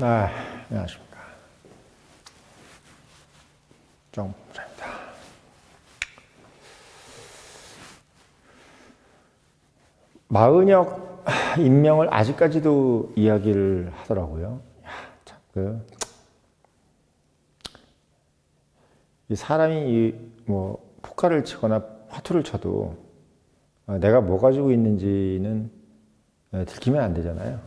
아, 안녕하십니까. 정부장입니다. 마은혁 임명을 아직까지도 이야기를 하더라고요. 야, 참, 그, 이 사람이 이, 뭐, 포카를 치거나 화투를 쳐도 어, 내가 뭐 가지고 있는지는 어, 들키면 안 되잖아요.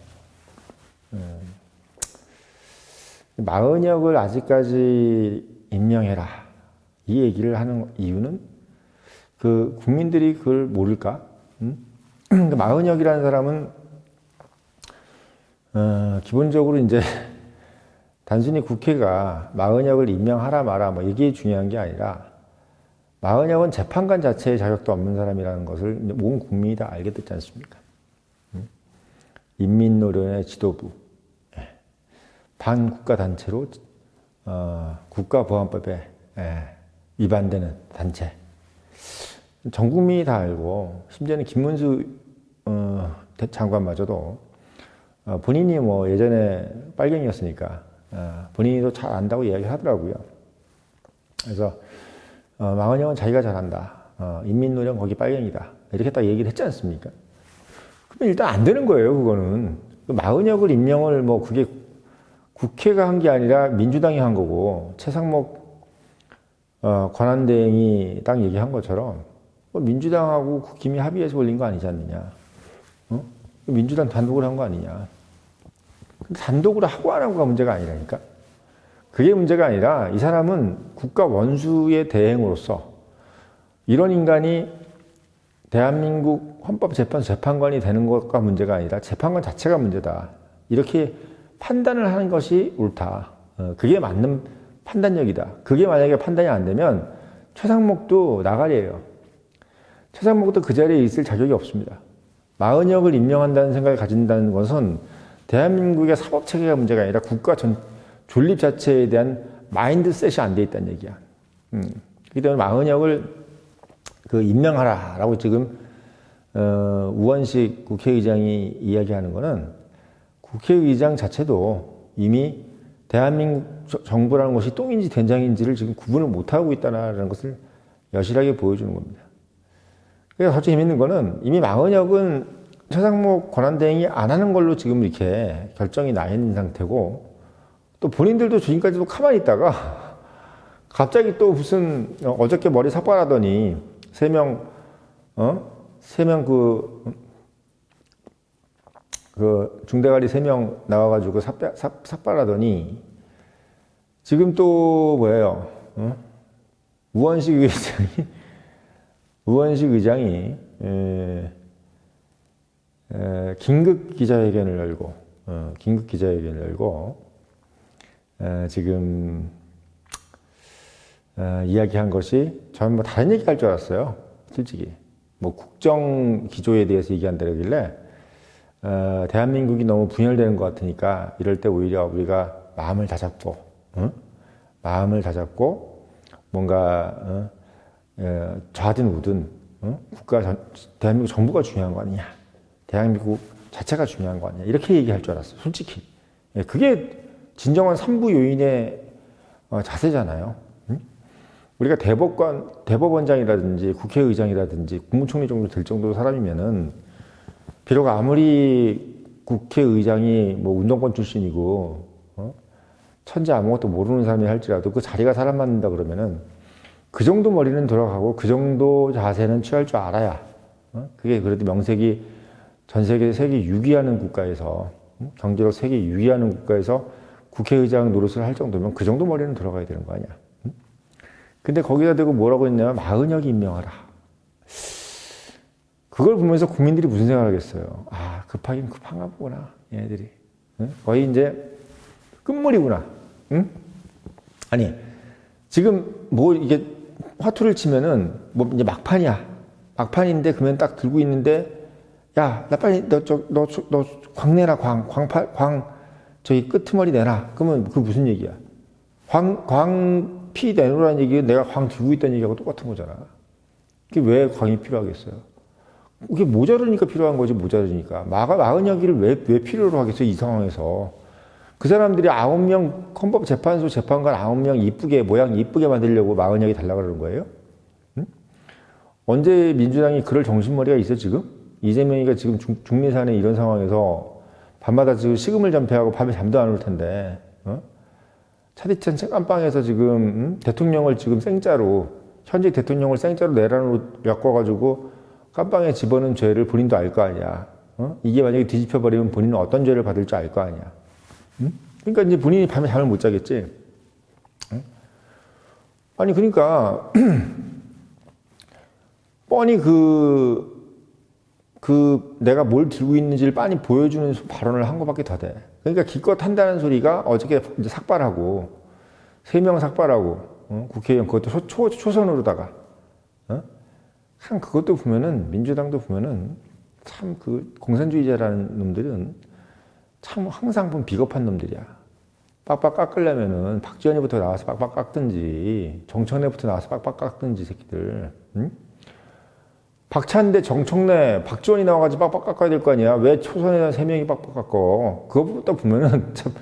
마은혁을 아직까지 임명해라. 이 얘기를 하는 이유는 그 국민들이 그걸 모를까? 음? 그 마은혁이라는 사람은 어, 기본적으로 이제 단순히 국회가 마은혁을 임명하라 마라 뭐 이게 중요한 게 아니라 마은혁은 재판관 자체의 자격도 없는 사람이라는 것을 온 국민이 다 알게 됐지 않습니까? 음? 인민노련의 지도부 예. 반국가 단체로 어, 국가보안법에 예, 위반되는 단체. 전 국민이 다 알고 심지어는 김문수 어, 대- 장관마저도 어, 본인이 뭐 예전에 빨갱이였으니까 어, 본인도 잘 안다고 이야기하더라고요. 그래서 어, 망원영은 자기가 잘한다. 어, 인민노령 거기 빨갱이다. 이렇게 딱 얘기를 했지 않습니까? 그러면 일단 안 되는 거예요, 그거는. 그 마은혁을 임명을 뭐 그게 국회가 한 게 아니라 민주당이 한 거고 최상목 어, 권한대행이 딱 얘기한 것처럼 뭐 민주당하고 국힘이 합의해서 올린 거 아니지 않느냐. 어? 민주당 단독으로 한 거 아니냐. 단독으로 하고 안 하고가 문제가 아니라니까. 그게 문제가 아니라 이 사람은 국가 원수의 대행으로서 이런 인간이 대한민국 헌법재판소 재판관이 되는 것과 문제가 아니라 재판관 자체가 문제다. 이렇게 판단을 하는 것이 옳다. 어, 그게 맞는 판단력이다. 그게 만약에 판단이 안 되면 최상목도 나가리예요. 최상목도 그 자리에 있을 자격이 없습니다. 마은혁을 임명한다는 생각을 가진다는 것은 대한민국의 사법 체계가 문제가 아니라 국가 전 존립 자체에 대한 마인드셋이 안 돼 있다는 얘기야. 음. 그렇기 때문에 마은혁을 그 임명하라라고 지금 어, 우원식 국회의장이 이야기하는 것은 국회의장 자체도 이미 대한민국 저- 정부라는 것이 똥인지 된장인지를 지금 구분을 못하고 있다는 것을 여실하게 보여주는 겁니다. 그래서 더 재밌는 거는 이미 마은혁은 최상목 권한대행이 안 하는 걸로 지금 이렇게 결정이 나 있는 상태고 또 본인들도 지금까지도 가만히 있다가 갑자기 또 무슨 어, 어저께 머리 삭발하더니 세 명, 어? 세명 그, 그 중대가리 세 명 나와가지고 삭발하더니 지금 또 뭐예요? 어? 우원식 의장이 우원식 의장이 에, 에, 긴급 기자회견을 열고 어, 긴급 기자회견을 열고 에, 지금 어, 이야기한 것이 저는 뭐 다른 얘기 할 줄 알았어요. 솔직히 뭐 국정 기조에 대해서 얘기한다길래 어, 대한민국이 너무 분열되는 것 같으니까 이럴 때 오히려 우리가 마음을 다잡고 응? 마음을 다잡고 뭔가 어, 어, 좌든 우든 어? 국가 전, 대한민국 정부가 중요한 거 아니냐 대한민국 자체가 중요한 거 아니냐 이렇게 얘기할 줄 알았어요 솔직히 예, 그게 진정한 삼부 요인의 어, 자세잖아요 응? 우리가 대법관 대법원장이라든지 국회의장이라든지 국무총리 정도 될 정도 사람이면은 비록 아무리 국회의장이 뭐 운동권 출신이고 어? 천재 아무것도 모르는 사람이 할지라도 그 자리가 사람 맞는다 그러면은 그 정도 머리는 돌아가고 그 정도 자세는 취할 줄 알아야 어? 그게 그래도 명색이 전 세계 세계 6위 하는 국가에서 음? 경제력 세계 6위 하는 국가에서 국회의장 노릇을 할 정도면 그 정도 머리는 돌아가야 되는 거 아니야. 음? 근데 거기다 대고 뭐라고 했냐면 마은혁이 임명하라. 그걸 보면서 국민들이 무슨 생각을 하겠어요? 아, 급하긴 급한가 보구나, 얘네들이. 응? 거의 이제 끝물이구나. 응? 아니, 지금 뭐 이게 화투를 치면은 뭐 이제 막판이야. 막판인데 그러면 딱 들고 있는데 야, 나 빨리 너 저 너 너 광 내라 광 광팔 광 저기 끄트머리 내라. 그러면 그 무슨 얘기야? 광 광피 내놓으라는 얘기가 내가 광 들고 있다는 얘기하고 똑같은 거잖아. 그게 왜 광이 필요하겠어요? 그게 모자르니까 필요한 거지 모자르니까 마가 마흔 여기를 왜, 왜 필요로 하겠어요 이 상황에서 그 사람들이 아홉 명 헌법 재판소 재판관 아홉 명 이쁘게 모양 이쁘게 만들려고 마흔 여기 달라 그러는 거예요? 응? 언제 민주당이 그럴 정신머리가 있어 지금? 이재명이가 지금 중, 중리산에 이런 상황에서 밤마다 지금 식음을 전폐하고 밤에 잠도 안 올 텐데 어? 차디찬 책안방에서 지금 음? 대통령을 지금 생짜로 현직 대통령을 생짜로 내란으로 엮어가지고 깜방에 집어넣은 죄를 본인도 알 거 아니야. 어? 이게 만약에 뒤집혀 버리면 본인은 어떤 죄를 받을 줄 알 거 아니야. 음? 그러니까 이제 본인이 밤에 잠을 못 자겠지. 응? 아니 그러니까 뻔히 그, 그 내가 뭘 들고 있는지를 빤히 보여주는 발언을 한 것밖에 더 돼. 그러니까 기껏 한다는 소리가 어저께 이제 삭발하고 세 명 삭발하고 어? 국회의원 그것도 초, 초, 선으로다가 어? 참 그것도 보면은 민주당도 보면은 참 그 공산주의자라는 놈들은 참 항상 보면 비겁한 놈들이야. 빡빡 깎으려면은 박지원이부터 나와서 빡빡 깎든지 정청래부터 나와서 빡빡 깎든지 새끼들. 응? 박찬대, 정청래, 박지원이 나와가지고 빡빡 깎아야 될 거 아니야. 왜 초선에 세 명이 빡빡 깎어? 그것부터 보면은 참.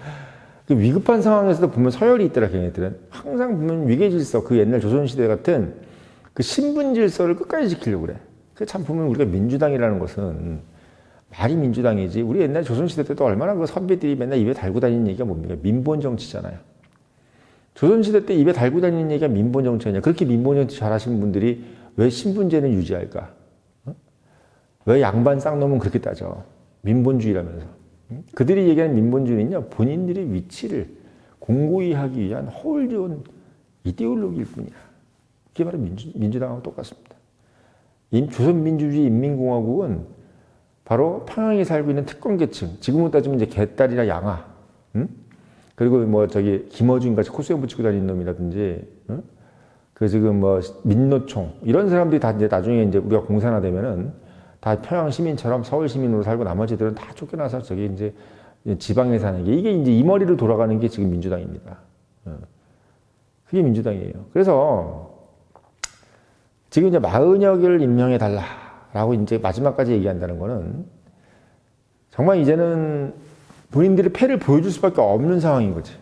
그 위급한 상황에서도 보면 서열이 있더라, 걔네들은. 항상 보면 위계 질서, 그 옛날 조선시대 같은 그 신분 질서를 끝까지 지키려고 그래. 그참 보면 우리가 민주당이라는 것은 말이 민주당이지. 우리 옛날 조선시대 때도 얼마나 그 선배들이 맨날 입에 달고 다니는 얘기가 뭡니까? 민본 정치잖아요. 조선시대 때 입에 달고 다니는 얘기가 민본 정치냐. 그렇게 민본 정치 잘하시는 분들이 왜 신분제는 유지할까? 어? 왜 양반 쌍놈은 그렇게 따져? 민본주의라면서. 응? 그들이 얘기하는 민본주의는요, 본인들의 위치를 공고히 하기 위한 허울 좋은 이데올로기일 뿐이야. 그게 바로 민주, 민주 당하고 똑같습니다. 인- 조선민주주의 인민공화국은 바로 평양에 살고 있는 특권계층, 지금으로 따지면 이제 개딸이나 양아, 응? 그리고 뭐 저기 김어준 같이 코스염 붙이고 다니는 놈이라든지, 응? 그 지금 뭐 민노총 이런 사람들이 다 이제 나중에 이제 우리가 공산화 되면은 다 평양 시민처럼 서울 시민으로 살고 나머지들은 다 쫓겨나서 저기 이제 지방에 사는 게 이게 이제 이 머리로 돌아가는 게 지금 민주당입니다. 어. 그게 민주당이에요. 그래서 지금 이제 마은혁을 임명해 달라라고 이제 마지막까지 얘기한다는 거는 정말 이제는 본인들의 패를 보여줄 수밖에 없는 상황인 거지.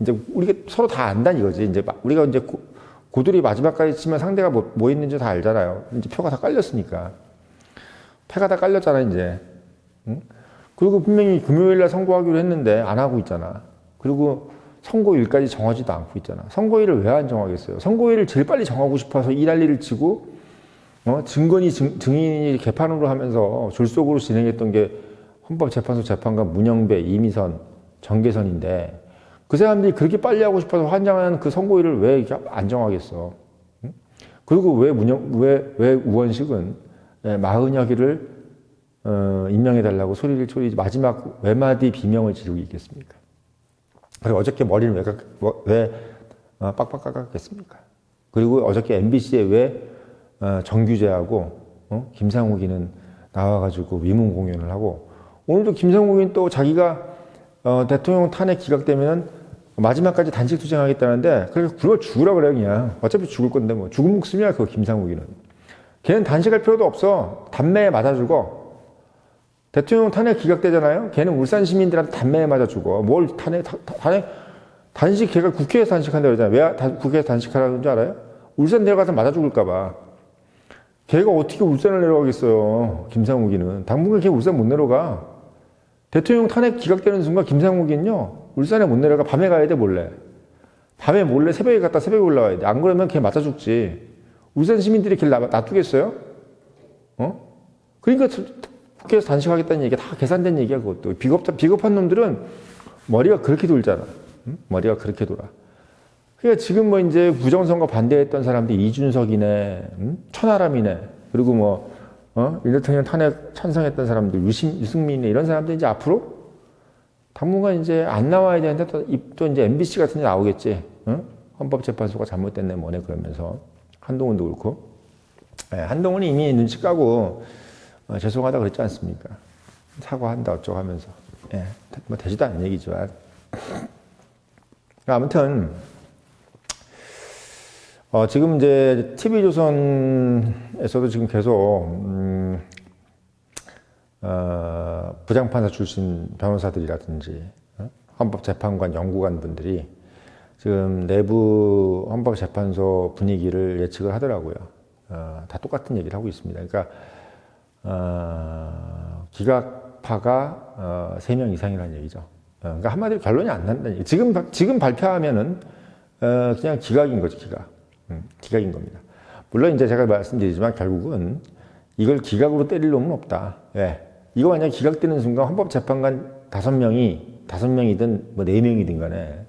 이제 우리가 서로 다 안다는 이거지. 이제 마- 우리가 이제 고, 고들이 마지막까지 치면 상대가 뭐, 뭐 있는지 다 알잖아요. 이제 표가 다 깔렸으니까. 패가 다 깔렸잖아, 이제. 응? 그리고 분명히 금요일 날 선고하기로 했는데 안 하고 있잖아. 그리고 선고일까지 정하지도 않고 있잖아. 선고일을 왜 안 정하겠어요? 선고일을 제일 빨리 정하고 싶어서 이 난리를 치고 어? 증거니 증, 증인이 개판으로 하면서 졸속으로 진행했던 게 헌법재판소 재판관 문영배, 이미선, 정계선인데 그 사람들이 그렇게 빨리 하고 싶어서 환장하는 그 선고일을 왜 이렇게 안 정하겠어? 응? 그리고 왜 문영, 왜, 왜 우원식은 예, 마흔여기를 어, 임명해달라고 소리를 소리 마지막 외마디 비명을 지르고 있겠습니까? 그리고 어저께 머리를 왜, 깎- 뭐- 왜 어, 빡빡 깎았겠습니까? 그리고 어저께 MBC에 왜 어, 정규재하고 어? 김상욱이는 나와가지고 위문 공연을 하고 오늘도 김상욱이는 또 자기가 어, 대통령 탄핵 기각되면 마지막까지 단식 투쟁하겠다는데 그래서 그걸 죽으라 그래 그냥 어차피 죽을 건데 뭐 죽은 목숨이야 그거 김상욱이는 걔는 단식할 필요도 없어 담배에 맞아 죽어 대통령 탄핵 기각되잖아요. 걔는 울산 시민들한테 담배에 맞아 죽어. 뭘 탄핵, 탄핵, 단식, 걔가 국회에서 단식한다고 그러잖아요. 왜 다- 국회에서 단식하라는 줄 알아요? 울산 내려가서 맞아 죽을까 봐. 걔가 어떻게 울산을 내려가겠어요. 김상욱이는. 당분간 걔 울산 못 내려가. 대통령 탄핵 기각되는 순간 김상욱이는요, 울산에 못 내려가. 밤에 가야 돼, 몰래. 밤에 몰래 새벽에 갔다 새벽에 올라와야 돼. 안 그러면 걔 맞아 죽지. 울산 시민들이 놔- 놔두겠어요? 어? 그러니까 국회에서 단식하겠다는 얘기가 다 계산된 얘기야 그것도 비겁 비겁한 놈들은 머리가 그렇게 돌잖아 응? 머리가 그렇게 돌아 그러니까 지금 뭐 이제 부정선거 반대했던 사람들이 이준석이네 응? 천하람이네 그리고 뭐 어? 윤 대통령 탄핵 찬성했던 사람들 유심, 유승민이네 이런 사람들 이제 앞으로 당분간 이제 안 나와야 되는데 또, 이- 또 이제 MBC 같은 데 나오겠지 응? 헌법재판소가 잘못됐네 뭐네 그러면서 한동훈도 그렇고 예, 한동훈이 이미 눈치 까고 어, 죄송하다 그랬지 않습니까? 사과한다 어쩌고 하면서 예, 뭐 되지도 않는 얘기지만 아무튼 어, 지금 이제 TV조선에서도 지금 계속 음, 어, 부장판사 출신 변호사들이라든지 어? 헌법재판관 연구관 분들이 지금 내부 헌법재판소 분위기를 예측을 하더라고요. 어, 다 똑같은 얘기를 하고 있습니다. 그러니까 어, 기각파가 어, 3명 이상이라는 얘기죠. 어, 그러니까 한마디로 결론이 안 얘기. 지금 바- 지금 발표하면은 어, 그냥 기각인 거죠, 기각. 음, 기각인 겁니다. 물론 이제 제가 말씀드리지만 결국은 이걸 기각으로 때릴 놈은 없다. 왜? 이거 만약 기각되는 순간 헌법재판관 다섯 명이 다섯 명이든 뭐 네 명이든 간에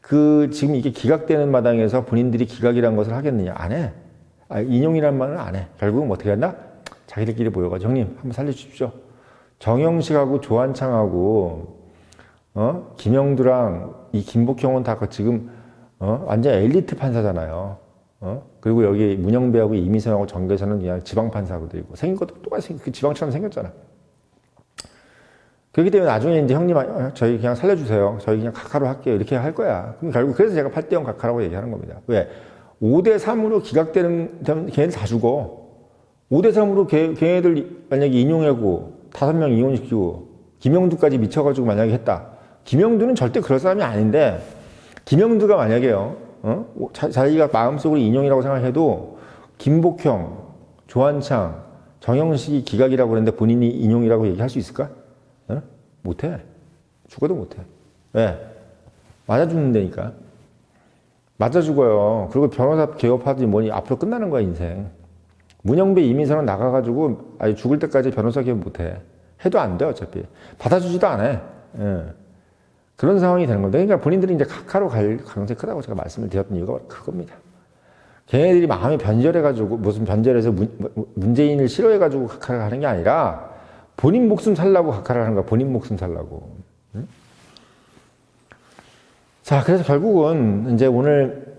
그 지금 이게 기각되는 마당에서 본인들이 기각이란 것을 하겠느냐? 안 해. 아, 인용이란 말은 안 해. 결국은 뭐 어떻게 한다? 자기들끼리 모여가지고 형님 한번 살려주십시오. 정영식하고 조한창하고 어 김영두랑 이 김복형은 다그 지금 어 완전 엘리트 판사잖아요. 어 그리고 여기 문영배하고 이미선하고 정계선은 그냥 지방 판사거든요. 생긴 것도 똑같이 생- 그 지방처럼 생겼잖아. 그렇기 때문에 나중에 이제 형님 아, 저희 그냥 살려주세요. 저희 그냥 각하로 할게요. 이렇게 할 거야. 그럼 결국 그래서 제가 8대0 각하라고 얘기하는 겁니다. 왜? 5대3으로 기각되는 걔네들 다 죽어. 5대3으로 걔, 걔네들 만약에 인용하고 다섯 명 이혼시키고 김영두까지 미쳐가지고 만약에 했다. 김영두는 절대 그럴 사람이 아닌데 김영두가 만약에요. 어? 자, 자기가 마음속으로 인용이라고 생각해도 김복형, 조한창, 정영식이 기각이라고 그랬는데 본인이 인용이라고 얘기할 수 있을까? 어? 못해. 죽어도 못해. 왜? 맞아 죽는다니까. 맞아 죽어요. 그리고 변호사 개업하더니 뭐니 앞으로 끝나는 거야 인생. 문영배 이민선은 나가가지고 아예 죽을 때까지 변호사 개업 못해. 해도 안 돼 어차피. 받아주지도 않아. 예. 그런 상황이 되는 건데, 그러니까 본인들이 이제 각하로 갈 가능성이 크다고 제가 말씀을 드렸던 이유가 그겁니다. 걔네들이 마음이 변절해가지고 무슨 변절해서 문, 문재인을 싫어해가지고 각하를 하는 게 아니라 본인 목숨 살라고 각하를 하는 거야. 본인 목숨 살라고. 응? 자, 그래서 결국은 이제 오늘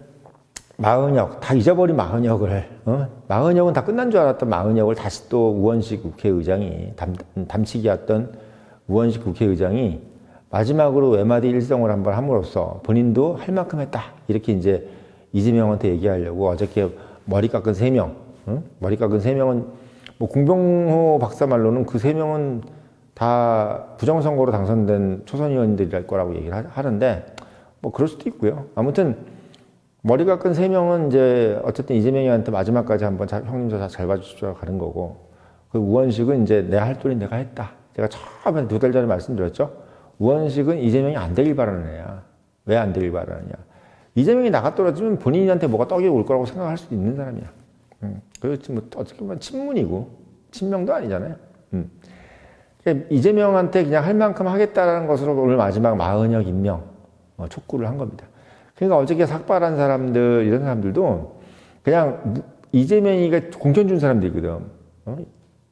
마흔역, 다 잊어버린 마흔역을, 어? 마흔역은 다 끝난 줄 알았던 마흔역을 다시 또 우원식 국회의장이, 담, 담치기였던 우원식 국회의장이 마지막으로 외마디 일성을 한번 함으로써 본인도 할 만큼 했다. 이렇게 이제 이재명한테 얘기하려고 어저께 머리 깎은 세 명, 응? 머리 깎은 세 명은 뭐 공병호 박사 말로는 그 세 명은 다 부정선거로 당선된 초선 의원들이랄 거라고 얘기를 하- 하는데 뭐 그럴 수도 있고요. 아무튼 머리 깎은 세 명은 이제 어쨌든 이재명이한테 마지막까지 한번 자, 형님 저 잘 봐주십시오 가는 거고 그 우원식은 이제 내 할 도리 내가 했다. 제가 처음에 두 달 전에 말씀드렸죠. 우원식은 이재명이 안 되길 바라는 애야. 왜 안 되길 바라느냐. 이재명이 떨어지면 본인한테 뭐가 떡이 올 거라고 생각할 수도 있는 사람이야. 음, 그렇지 뭐 어떻게 보면 친문이고 친명도 아니잖아요. 음. 그러니까 이재명한테 그냥 할 만큼 하겠다라는 것으로 오늘 마지막 마흔역 임명 어, 촉구를 한 겁니다. 그러니까 어저께 삭발한 사람들 이런 사람들도 그냥 무- 이재명이가 공천 준 사람들이거든. 어?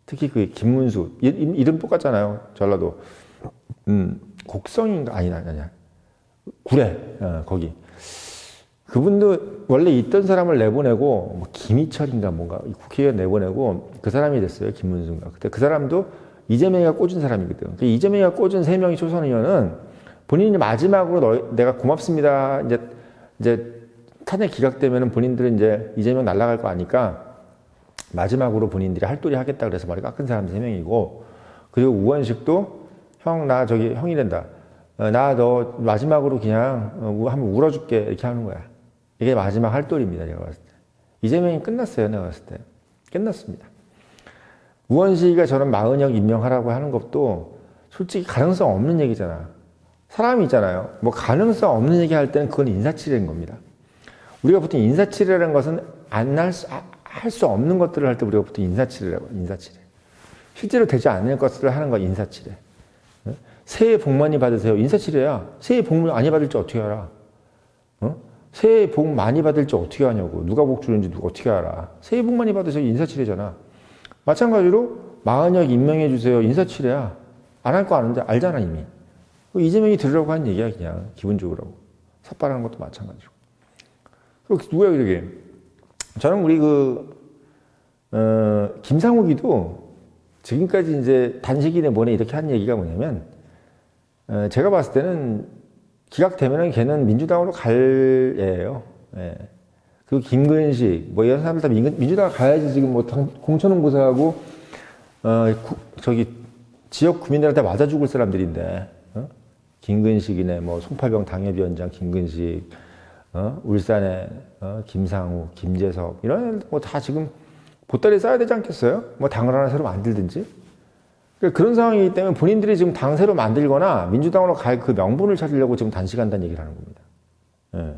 특히 그 김문수. 이- 이- 이름 똑같잖아요. 전라도. 음, 곡성인가 아니다 아니야 구례. 어, 거기. 그분도 원래 있던 사람을 내보내고 뭐 김희철인가 뭔가 이 국회의원 내보내고 그 사람이 됐어요 김문수인가. 그때 그 사람도 이재명이가 꽂은 사람이거든. 그 이재명이가 꽂은 세 명의 초선 의원은 본인이 마지막으로 너, 내가 고맙습니다. 이제 이제 탄핵 기각되면은 본인들은 이제 이재명 날라갈 거 아니까 마지막으로 본인들이 할도리 하겠다 그래서 머리 깎은 사람 세 명이고 그리고 우원식도 형 나 저기 형이란다. 어, 나너 마지막으로 그냥 어, 우- 한번 울어줄게. 이렇게 하는 거야. 이게 마지막 할도리입니다 제가 봤을 때. 이재명이 끝났어요 내가 봤을 때. 끝났습니다. 우원식이가 저는 마흔역 임명하라고 하는 것도 솔직히 가능성 없는 얘기잖아 사람이 있잖아요 뭐 가능성 없는 얘기 할 때는 그건 인사치레인 겁니다 우리가 보통 인사치레라는 것은 안할 수, 할수 없는 것들을 할 때 우리가 보통 인사치레라고, 인사치레. 실제로 되지 않을 것들을 하는 거 인사치레. 어? 새해 복 많이 받으세요. 인사치레야. 새해 복 많이 받을지 어떻게 알아? 어? 새해 복 많이 받을지 어떻게 아냐고. 누가 복 주는지 누가 어떻게 알아. 새해 복 많이 받으세요. 인사치레잖아. 마찬가지로 마흔역 임명해 주세요. 인사치레야. 안 할 거 아는데 알잖아, 이미. 그 이재명이 들으라고 한 얘기야, 그냥. 기본적으로. 삭발하는 것도 마찬가지고. 그 누구야 그러게? 저는 우리 그 어, 김상욱이도 지금까지 이제 단식이네 뭐네 이렇게 한 얘기가 뭐냐면 어, 제가 봤을 때는 기각되면은 걔는 민주당으로 갈 애예요. 예. 그리고 김근식 뭐 이런 사람들 다 민, 민주당 가야지 지금 뭐 당, 공천은 고사하고 어, 구, 저기 지역 구민들한테 맞아 죽을 사람들인데 어? 김근식이네, 뭐 송파병 당협위원장 김근식, 어? 울산의 어? 김상우, 김재섭 이런 애들 뭐다 지금 보따리 써야 되지 않겠어요? 뭐 당을 하나 새로 만들든지. 그러니까 그런 상황이기 때문에 본인들이 지금 당 새로 만들거나 민주당으로 갈 그 명분을 찾으려고 지금 단식한다는 얘기를 하는 겁니다. 예.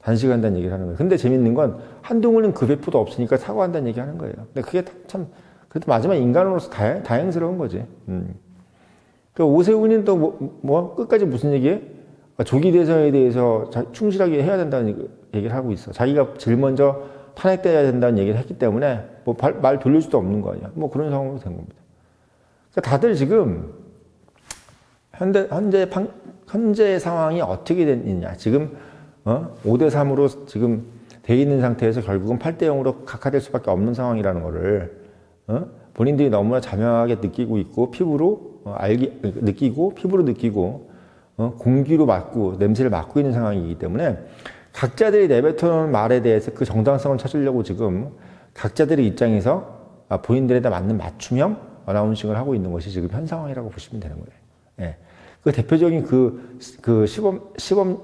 단식한다는 얘기를 하는 거예요. 근데 재밌는 건 한동훈은 그 배포도 없으니까 사과한다는 얘기 하는 거예요. 근데 그게 참, 그래도 마지막 인간으로서 다, 다행스러운 거지. 음. 그 오세훈은 또 뭐, 뭐 끝까지 무슨 얘기해? 그러니까 조기 대선에 대해서 자- 충실하게 해야 된다는 얘기- 얘기를 하고 있어. 자기가 제일 먼저 탄핵돼야 된다는 얘기를 했기 때문에 뭐 말 돌릴 수도 없는 거 아니야. 뭐 그런 상황으로 된 겁니다. 그러니까 다들 지금 현재 현재 판- 현재 상황이 어떻게 됐느냐. 지금 어? 5대 3으로 지금 돼 있는 상태에서 결국은 8대 0으로 각하될 수밖에 없는 상황이라는 거를 어? 본인들이 너무나 자명하게 느끼고 있고 피부로 어, 알기 느끼고 피부로 느끼고 어? 공기로 맡고 냄새를 맡고 있는 상황이기 때문에 각자들이 내뱉어놓은 말에 대해서 그 정당성을 찾으려고 지금 각자들의 입장에서 아, 본인들에다 맞는 맞춤형 어나운싱을 하고 있는 것이 지금 현 상황이라고 보시면 되는 거예요. 예. 그 대표적인 그, 그 시범, 시범,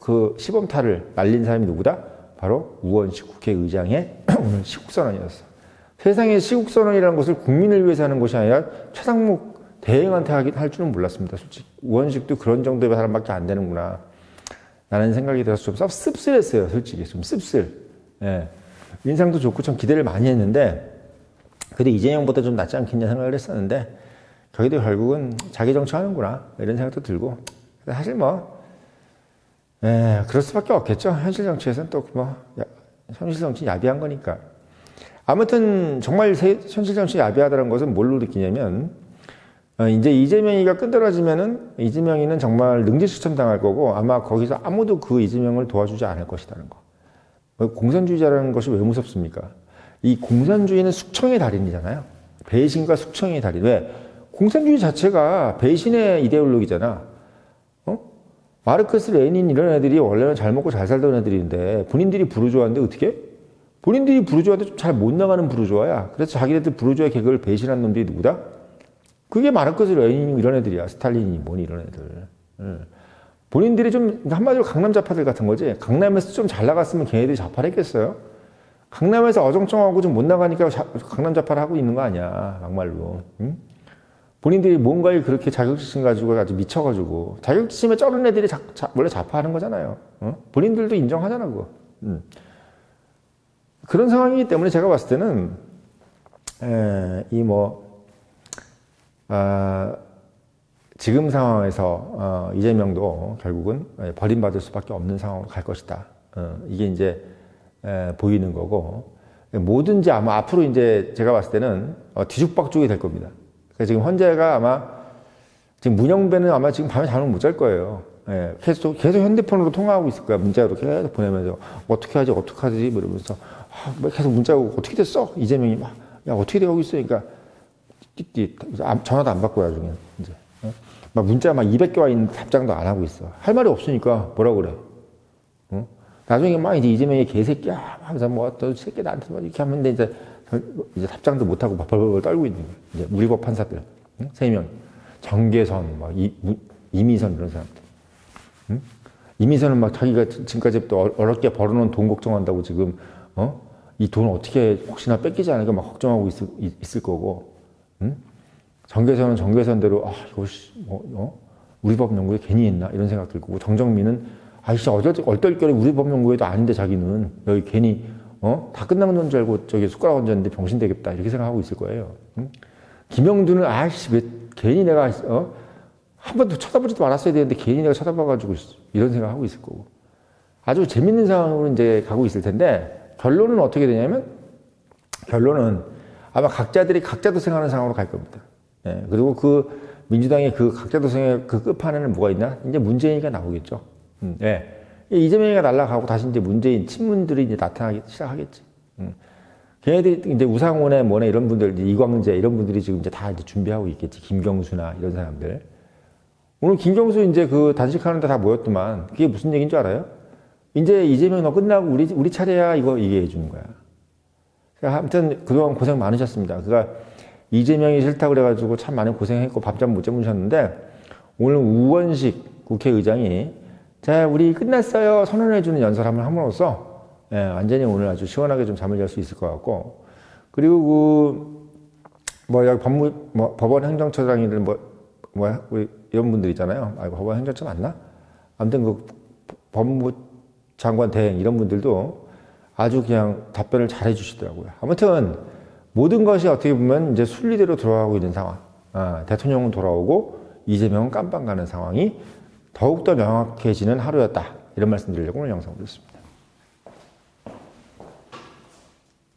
그 시범타를 날린 사람이 누구다? 바로 우원식 국회의장의 오늘 시국선언이었어. 세상에 시국선언이라는 것을 국민을 위해서 하는 것이 아니라 최상목 대행한테 하긴 할 줄은 몰랐습니다. 솔직히. 우원식도 그런 정도의 사람밖에 안 되는구나. 라는 생각이 들어서 좀 씁- 씁쓸했어요. 솔직히. 좀 씁쓸. 예. 인상도 좋고 좀 기대를 많이 했는데, 그래도 이재명보다 좀 낫지 않겠냐 생각을 했었는데, 저기도 결국은 자기 정치하는구나. 이런 생각도 들고. 사실 뭐, 예, 그럴 수밖에 없겠죠. 현실 정치에서는 또 뭐, 야- 현실 정치 야비한 거니까. 아무튼 정말 세- 현실 정치 야비하다는 것은 뭘로 느끼냐면, 어, 이제 이재명이가 끈들어지면은 이재명이는 정말 능지추첨 당할 거고 아마 거기서 아무도 그 이재명을 도와주지 않을 것이라는 거. 어, 공산주의자라는 것이 왜 무섭습니까? 이 공산주의는 숙청의 달인이잖아요. 배신과 숙청의 달인. 왜? 공산주의 자체가 배신의 이데올로기잖아. 어? 마르크스, 레닌 이런 애들이 원래는 잘 먹고 잘 살던 애들인데 본인들이 부르주아인데 어떻게? 본인들이 부르주아도 좀잘 못 나가는 부르주아야. 그래서 자기네들 부르주아 계급을 배신한 놈들이 누구다? 그게 마르크스, 레닌 이런 애들이야. 스탈린이 뭐니 이런 애들. 예. 본인들이 좀 한마디로 강남 좌파들 같은 거지. 강남에서 좀 잘 나갔으면 걔네들이 좌파를 했겠어요? 강남에서 어정쩡하고 좀 못 나가니까 자- 강남 좌파를 하고 있는 거 아니야. 막말로. 응? 본인들이 뭔가에 그렇게 자격지심 가지고 아주 미쳐가지고 자격지심에 쩌른 애들이 자, 자- 원래 좌파하는 거잖아요. 어? 본인들도 인정하잖아 그거. 음. 그런 상황이기 때문에 제가 봤을 때는 이 뭐 아, 지금 상황에서 어, 이재명도 결국은 예, 버림받을 수밖에 없는 상황으로 갈 것이다. 어, 이게 이제 에, 보이는 거고 뭐든지 아마 앞으로 이제 제가 봤을 때는 어, 뒤죽박죽이 될 겁니다. 그래서 지금 현재가 아마 지금 문영배는 아마 지금 밤에 잠을 못 잘 거예요. 예, 계속 계속 핸드폰으로 통화하고 있을 거야. 문자로 계속 보내면서 어떻게 하지 어떻게 하지 뭐 이러면서 아, 뭐 계속 문자 오고 어떻게 됐어 이재명이 막 야 어떻게 되고 있어 그러니까 띠띠 안- 전화도 안 받고 나중에 이제 어? 막 문자 막 200개 와 있는 답장도 안 하고 있어. 할 말이 없으니까 뭐라 그래. 어? 나중에 막 이제 이재명이 개새끼야 하면서 뭐너 새끼 나한테 뭐 이렇게 하면 이제 이제 답장도 못 하고 벌벌 떨고 있는 거야. 이제 우리 법 판사들 응? 세 명, 정계선 막 이, 무- 이미선 이런 사람들. 응? 이미선은 막 자기가 지금까지 또 어- 어렵게 벌어놓은 돈 걱정한다고 지금 어? 이 돈 어떻게 혹시나 뺏기지 않을까 막 걱정하고 있을, 있을 거고 응? 정계선은 정계선대로 아 이거 씨, 뭐, 어? 우리 법 연구에 괜히 했나 이런 생각 들고 정정민은 아이씨 어쩔 얼떨결에 우리 법 연구에도 아닌데 자기는 여기 괜히 어? 다 끝나는 건줄 알고 저기 숟가락 얹었는데 병신 되겠다 이렇게 생각하고 있을 거예요. 응? 김영두는 아이씨 왜 괜히 내가 어? 한 번도 쳐다보지도 말았어야 되는데 괜히 내가 쳐다봐가지고 이런 생각하고 있을 거고 아주 재밌는 상황으로 이제 가고 있을 텐데 결론은 어떻게 되냐면 결론은 아마 각자들이 각자 도생하는 상황으로 갈 겁니다. 예, 그리고 그 민주당의 그 각자 도생의 그 끝판에는 뭐가 있나? 이제 문재인이가 나오겠죠. 음, 예. 이 이재명이가 날아가고 다시 이제 문재인 친문들이 이제 나타나기 시작하겠지. 음. 걔네들이 이제 우상원의 뭐네 이런 분들, 이광재 이런 분들이 지금 이제 다 이제 준비하고 있겠지. 김경수나 이런 사람들. 오늘 김경수 이제 그 단식하는데 다 모였더만 그게 무슨 얘기인 줄 알아요? 이제 이재명 너 끝나고 우리 우리 차례야 이거 얘기해 주는 거야. 그러니까 아무튼 그동안 고생 많으셨습니다. 그가 이재명이 싫다 그래가지고 참 많이 고생했고 밤잠 못 주무셨는데 오늘 우원식 국회의장이 자 우리 끝났어요 선언해주는 연설함을 함으로써 예, 완전히 오늘 아주 시원하게 좀 잠을 잘 수 있을 것 같고 그리고 그뭐 여기 법무 뭐 법원 행정처장이들 뭐, 뭐 우리 이런 분들 있잖아요. 아 법원 행정처 맞나? 아무튼 그 법무 장관 대행 이런 분들도 아주 그냥 답변을 잘 해주시더라고요. 아무튼 모든 것이 어떻게 보면 이제 순리대로 돌아가고 있는 상황. 아, 대통령은 돌아오고 이재명은 깜빵 가는 상황이 더욱더 명확해지는 하루였다. 이런 말씀 드리려고 오늘 영상 올렸습니다.